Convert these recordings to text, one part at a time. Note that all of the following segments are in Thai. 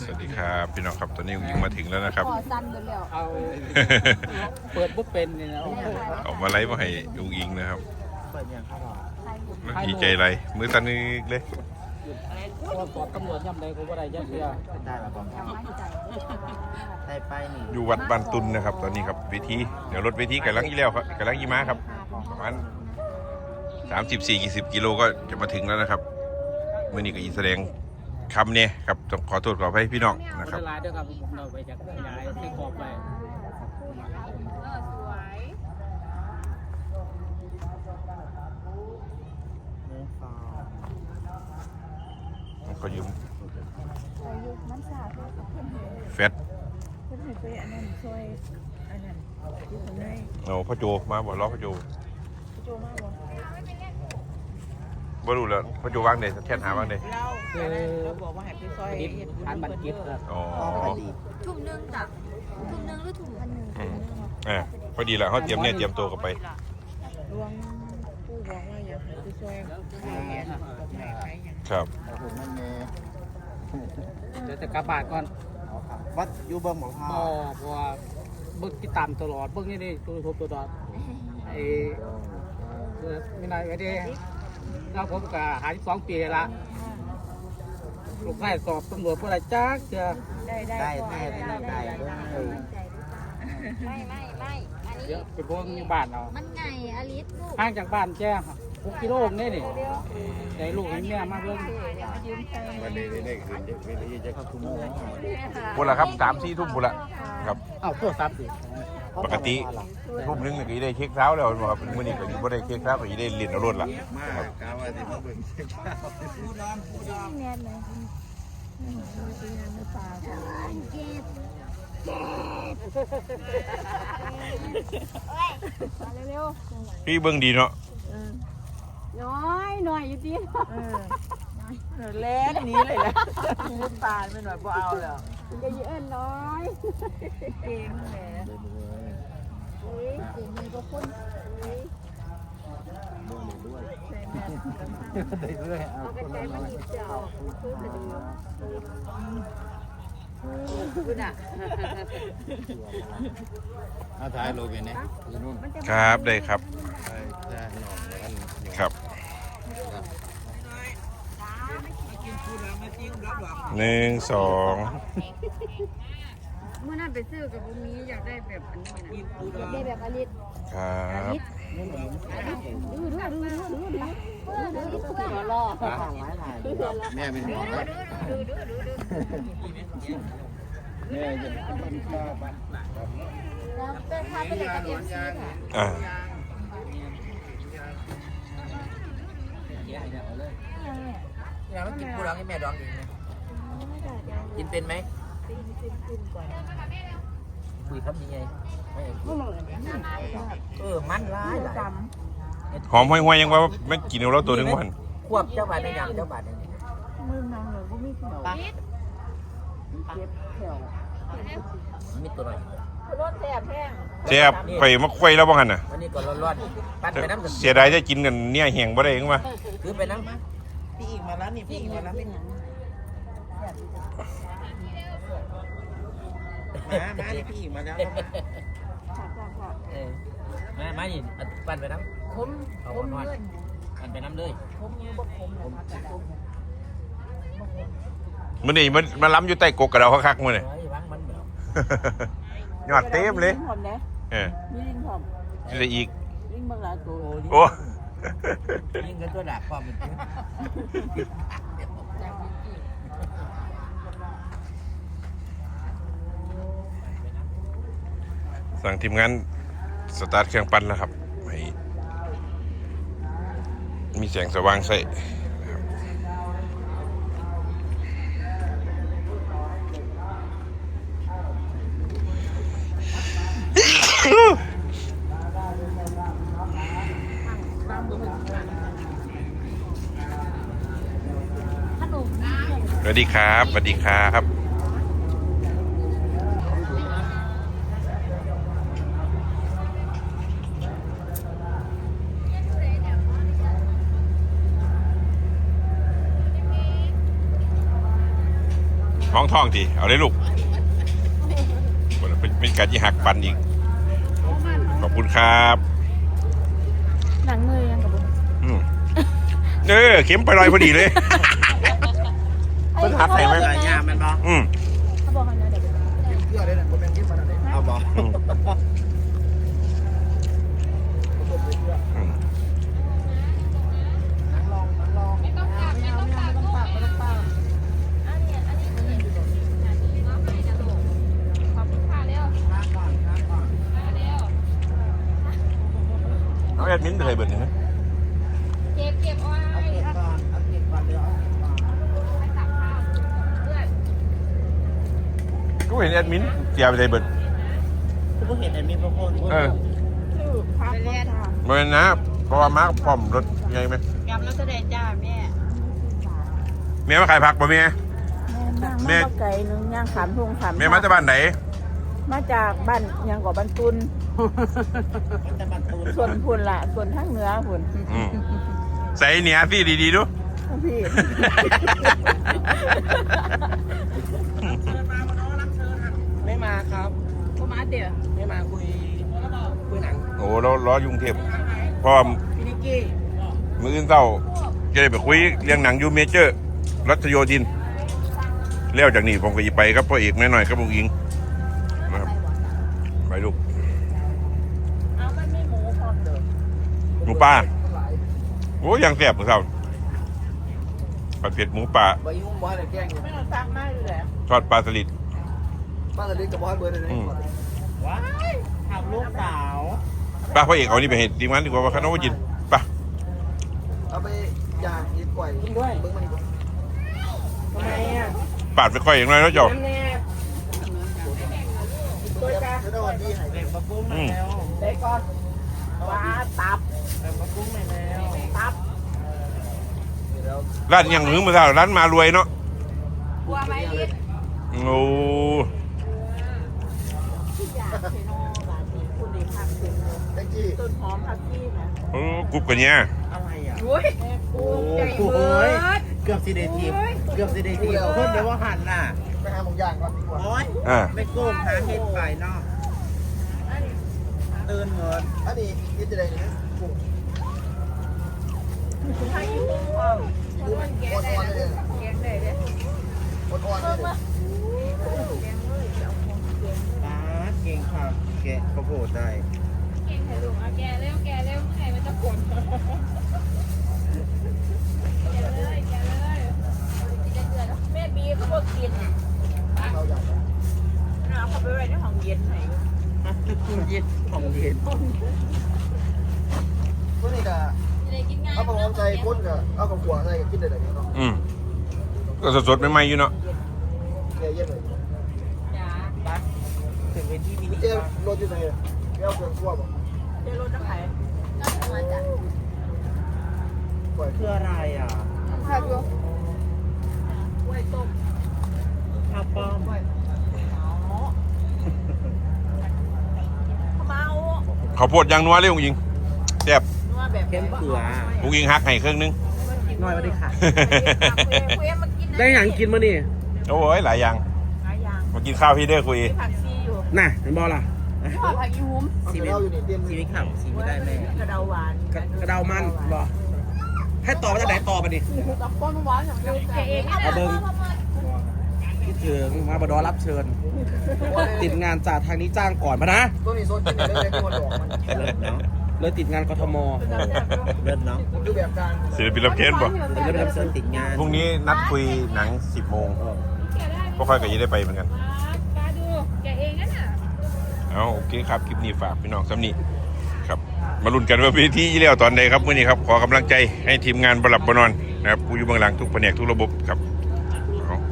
สวัสดีครับพี่น้องครับตอนนี้ยิงมาถึงแล้วนะครับ ขอสั้นไปแล้วเอาเปิดบุ๊เป็นนี่นะโอ้โหออกมาไล่มาให้ยุงอิงนะครับเปิดยังครับหรอดีใจไรมือตันนึกเลยพอสอบตำรวจย่ำใดกูว่าได้ยัดเดียวได้ละบอมได้ไปนี่อยู่วัดบานตุนนะครับ ตอนนี้ครับเวทีเดี๋ยวรถเวทีกำลังยี่แล้วครับกำลังยี่ม้าครับประมาณสามสิบสี่กี่สิบกิโลก็จะมาถึงแล้วนะครับมื่อนี้ก็อีแสดง คำเนี่ยครับขอโทษขอให้พี่น้องนะครับเวลาเดียวกับผมเราไปจากย้ายที่กรอบไปก็ยืมเฟสเอาพระโจมาบอกล้อพ่อโจพระโจมาบอก บ่รู้แล้วพ่อโจวางเด้แค่หาวางเด้เราอันนั้นเขาบอกว่าให้ไปซอยดิบทานบัตรกิจครับอ๋อพอดีถุงหนึงจ้ะถุงหนึงหรือถุงพันหนึ่งอืมอ่าพอดีแหละเขาเตรียมเนี่ยเตรียมตัวกันไปหลวงปู่บอกว่าอยากให้ไปซอยใครแม่ใครใครอย่างครับผมนั่นเองเดี๋ยวจะกลับบาทก่อนวัดอยู่เบิ้งบอกพ่บ่อเพราะว่าเบิ่งติดตามตลอดเบิ่งนี่นี่ตัวทบตัวดอดไอ้เอ่อไม่นานไว้ดิ เราผมก็หาที่สองปีละลูกชายสอบตำรวจเพื่ออะไรจักเจอได้ได้ได้ก่อนได้ได้ได้เลยไม่ไม่ไม่อันนี้เดี๋ยวไปพวกอยู่บ้านเอามันไงอลิสลูกห่างจากบ้านแจ้หกกิโลนี่นี่ได้ลูกให้แม่มาเบิ่งยืมไปวันนี้ได้คืนวันนี้จะเข้าทุ่มโมงพุ่นละครับสามสี่ทุ่มพุ่นละครับเอ้าโทรศัพท์ดิ ปกติทุ่มหนึงนี่ก็อีได้เค้กเช้าแล้วบ่ครับมื้อนี้ก็บ่ได้เค้กเช้าก็อีได้เล่นเอารถละมากกาว่าที่มาเบิ้งแน่นเลยอืมไปงานในป่าจ้ะเจ็บมาเร็วพี่เบิ่งดีเนาะๆเออน้อยหน่อยอยู่ดีเออเล็กนี้เลยแหละมุดปานไปหน่อยบ่เอาแล้วจะยืนน้อยเกมแหล สี่หมื่นกว่าคด้ยด้วยดเอาคนละน้อยคุณอะเอาถ่ายรูปนเนี่ยครับได้ครับครับหนึ่งสอง เมื่อนั้นไปซื้อกับบุมีอยากได้แบบอันนี้นะได้แบบอลิสครับดูดูดูดูดูดูดูดูดูรอแม่เป็นหมอครับดูดูดูดูแม่จะเป็นข้าวบ้านแล้วเป็นพาไปเลยกับเอ็มซีค่ะอ่าเราไม่กินกูร้องให้แม่ร้องเองนะกินเป็นไหม คุยครับยังไงไม่เออมันร้ายหลายหอมห้อยๆยังว่าไม่กินเอาแล้วตัวหนึงวันควบเจ้าบาทในอย่างเจ้าบาทในมือนางเลยก็มีเขียวนิดเก็บเขียวมีตัวหน่อยรถแสบแห้งแซ่บไปมาควยแล้วบ่หั่นน่ะวันนี้ก็ร้อนๆปั้นไปน้ำกันเสียดายจะกินกันเนี่ยแห้งบ่ได้เองว่าคือไปน้ำพี่อีกมาแล้วนี่พี่อีกมาแล้วเป็น มา มานี่พี่มาแล้วเออมามานี่ปั้นไปน้ำผมผมนอนเงินปั้นไปน้ำเลยผมอยู่บ่ผมผมผมมื้อนี้มันมาล้ำอยู่ใต้กกกระเดาคักๆมือนี่เฮ้ยวางมันเดี๋ยยอดเต็มเลยเออมีลิงผมสิได้อีกลิงบางหลายตัวโอ้ยิงกันตัวดาบความเป็นจริง สั่งทีมงานสตาร์ทเครื่องปั่นแล้วครับให้มีแสงสว่างใส่สวัสดีครับ สวัสดีครับ ห้องท่องทีเอาเลยลูกเป็นเป็นการที่หักปันอีก ขอบคุณครับหนังมือยังกับบุญอืมเออเข็มไปลอยพอดีเลยเพิ่นหัดให้ไหมหลายอย่างมันบอกอืมเขาบอกเขาเดี๋ยวเพื่อได้นะผมเป็นที่มันอะไรเอาบอกอืมอืม เอาแอดมินไปเลยเบิดหนึ่งนะ เก็บเก็บเอาไว้ เอาเก็บก่อนเอาเก็บก่อนเดี๋ยวเอาเก็บก่อน ก็ เห็นแอดมินเสียไปเลยเบิดคือพวกเห็นแต่มีพวกคนเออไปเรียนเมื่อนะเพราะว่ามาร์คพร้อมรถไงไหมกำลังแสดงจ้าแม่แม่มาขายผักป่ะแม่แม่มาไก่นึงย่างขามทุ่งขามแม่มาจากบ้านไหน มาจากบ้านยังก่อบ้านตุนแต่บัตรตูนส่วนพุ่นละส่วนทางเหนือพุ่นอืมใส่เหนียสิดีๆดูพี่ ไม่มาครับ ก็มา เดี๋ยวไม่มาคุยคุยหนังโอ้เราล้อยุ่กรุงเทพเพราะว่อพี่นิกกี้มืออื่นเต้าจะได้ไปคุยเรื่องหนังยูเมเจอร์ รัชโยธินแล้วจากนี้ผมก็จะไปครับพ่อเอกแม่หน่อยครับลุงอิงนะครับไปลูกเอามันไม่หมูพร้อมเด้อหมูป่าโอ้ยังแซ่บเหมือนเท่าผัดเผ็ดหมูป่าใบยุ่งบอสเลยแกล้งอยู่ไม่ต้องซักมากเลยแหละทอดปลาสลิดป้าจะเล่นกับบอสเบอร์เลยนะอืม ว้ายทำลูกสาวป้าพ่อเอกเอานี่ไปเห็นดีมันดีกว่าว่าข้าวน้องจินไป่ะเอาไปย่างอีกก่อยกินด้วยเบิ้งมันทำไมอะปาดไปค่อยอย่างน้อยแล้วเจ้าน้ำแน่ตัวจ้าจะได้วันดีให้เด็กมาปุ้งมาแล้วได้ก่อนว้าตับเด็กมาปุ้งมาแล้วตับเดี๋ยวร้านยังหึงมาเท่าร้านมารวยเนาะกลัวไหมลิศโอ้ ที่อยากเห็นโอ้หลานมีคุณดีผักถึง แตงจี้ ต้นหอมผักชีนะ โอ้กรุบกันเนี่ยอะไรอะ โอ้ยแม่ปูโอ้ใหญ่โหเบิดเกือบสิเดทีมเกือบสิเดทีมเพิ่นเดี๋ยวว่าหันน่ะไปหาหมูย่างก่อนดีกว่าโอ้ยอ่าไม่โก้มหาเห็ดไปเนาะตื่นเงินอันนี้นี่จะได้นะกุ้งทางญี่ปุ่นพร้อมกุ้งอ่อนๆเลยแกงได้เด้ออ่อนๆเลยป้าดเก่งค่ะแกะข้าวโพดได้ ลูกเอาแกเร็วแกเร็วไข่มันจะกลนแกเลยแกเลยกินได้เดือนแล้วแม่บีเขาบอกกินเราอยากเอาเขาไปไว้ในห้องเย็นไหนเย็นของเย็นพวกนี้ก็จะได้กินง่ายเอาใจก้นกับเอาของหัวใส่กับกินได้เลยเนาะอืมก็สดๆใหม่ๆอยู่เนาะเนี่ยเย็นเลยจ้าไปถึงเวทีมินิเจ๊รถอยู่ไหนเดี๋ยวเครื่องคั่วบ่ จอรถน้ำไผ่ก็มาจ้ะก่อยคืออะไรอะค่ะดูกล้วยต้มข้าวป้อมข้าวเมาข้าวโพดยางนัวเลยลุงยิงแซ่บนัวแบบเข้มเกลือลุงยิงหักให้ครึ่งนึงน้อยมาดิค่ะคุยมากินได้หยังกินมานี่โอ้ยหลายอย่างหลายอย่างมากินข้าวพี่เด้อคุยผักชีอยู่น่ะเห็นบ่ล่ะ ชอบผักอีหุ้มชีวิต ชีวิตขับชีวิตได้แม่กระเดาหวานกระเดามันบ่ให้ต่อมาจากไหนต่อมาดิกับก้นหวานอย่างเดียวแกเองเอาเบิ้งคิดถึงมาบดอรับเชิญ ติดงานจากทางนี้จ้างก่อนมานะตัวนี้โซนกินได้เลยตัวดอกมันเลิศเนาะเลยติดงานกทมเลิศเนาะดูแบบกลางศิลปินรับเชิญบ่เลิศรับเชิญติดงานพรุ่งนี้นัดคุยหนัง 10 โมงก็ค่อยกับยี่ได้ไปเหมือนกัน เอาโอเคครับคลิปนี้ฝากพี่น้องสำนีครับมาลุ้นกันว่าเวทียี่เลี้ยวตอนใดครับเมื่อนี้ครับขอกำลังใจให้ทีมงานบหลับบนอนนะครับผู้อยู่เบื้องหลังทุกแผนกทุกระบบครับ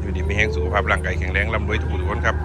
อยู่ดีไม่แห้งสุขภาพร่างกายแข็งแรงร่ำรวยทุกคนครับ